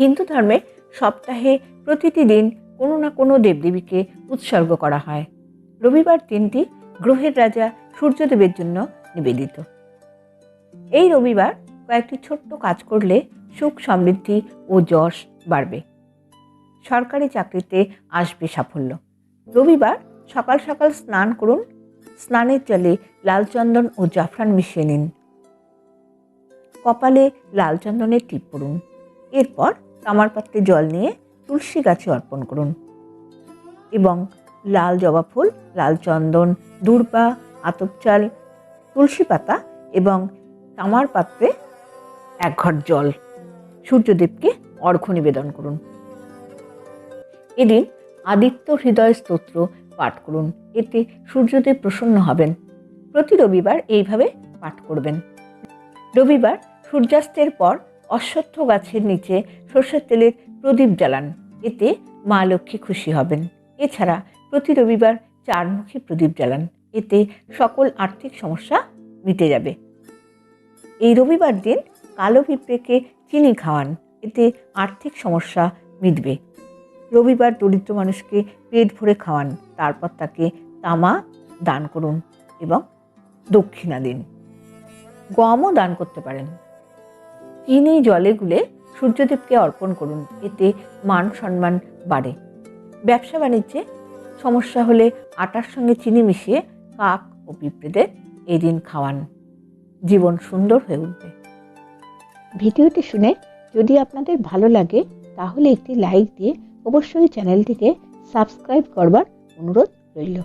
হিন্দু ধর্মে সপ্তাহে প্রতিটি দিন কোনো না কোনো দেবদেবীকে উৎসর্গ করা হয়। রবিবার দিনটি গ্রহের রাজা সূর্যদেবের জন্য নিবেদিত। এই রবিবার কয়েকটি ছোট্ট কাজ করলে সুখ সমৃদ্ধি ও যশ বাড়বে। সরকারি চাকরিতে আসবে সাফল্য। রবিবার সকাল সকাল স্নান করুন। স্নানের জলে লাল চন্দন ও জাফরান মিশিয়ে নিন। কপালে লাল চন্দনের টিপ পড়ুন। এরপর তামার পাত্রে জল নিয়ে তুলসী গাছে অর্পণ করুন। এবং লাল জবা ফুল, লাল চন্দন, দূর্বা, আতপ চাল, তুলসী পাতা এবং তামার পাত্রে এক ঘট জল সূর্যদেবকে অর্ঘ্য নিবেদন করুন। এদিন আদিত্য হৃদয় স্তোত্র পাঠ করুন। এতে সূর্যদেব প্রসন্ন হবেন। প্রতি রবিবার এইভাবে পাঠ করবেন। রবিবার সূর্যাস্তের পর অশ্বত্থ গাছের নিচে সর্ষের তেলের প্রদীপ জ্বালান। এতে মা লক্ষ্মী খুশি হবেন। এছাড়া প্রতি রবিবার চারমুখী প্রদীপ জ্বালান। এতে সকল আর্থিক সমস্যা মিটে যাবে। এই রবিবার দিন কালো পিঁপড়েকে চিনি খাওয়ান। এতে আর্থিক সমস্যা মিটবে। রবিবার দরিদ্র মানুষকে পেট ভরে খাওয়ান। তারপর তাকে তামা দান করুন এবং দক্ষিণা দিন। গমও দান করতে পারেন। চিনি জলে গুলে সূর্যদেবকে অর্পণ করুন, এতে মান সম্মান বাড়ে। ব্যবসা বাণিজ্যে সমস্যা হলে আটার সঙ্গে চিনি মিশিয়ে কাক ও পিঁপড়েদের এই দিন খাওয়ান। জীবন সুন্দর হয়ে উঠবে। ভিডিওটি শুনে যদি আপনাদের ভালো লাগে, তাহলে একটি লাইক দিয়ে অবশ্যই চ্যানেলটিকে সাবস্ক্রাইব করবার অনুরোধ রইল।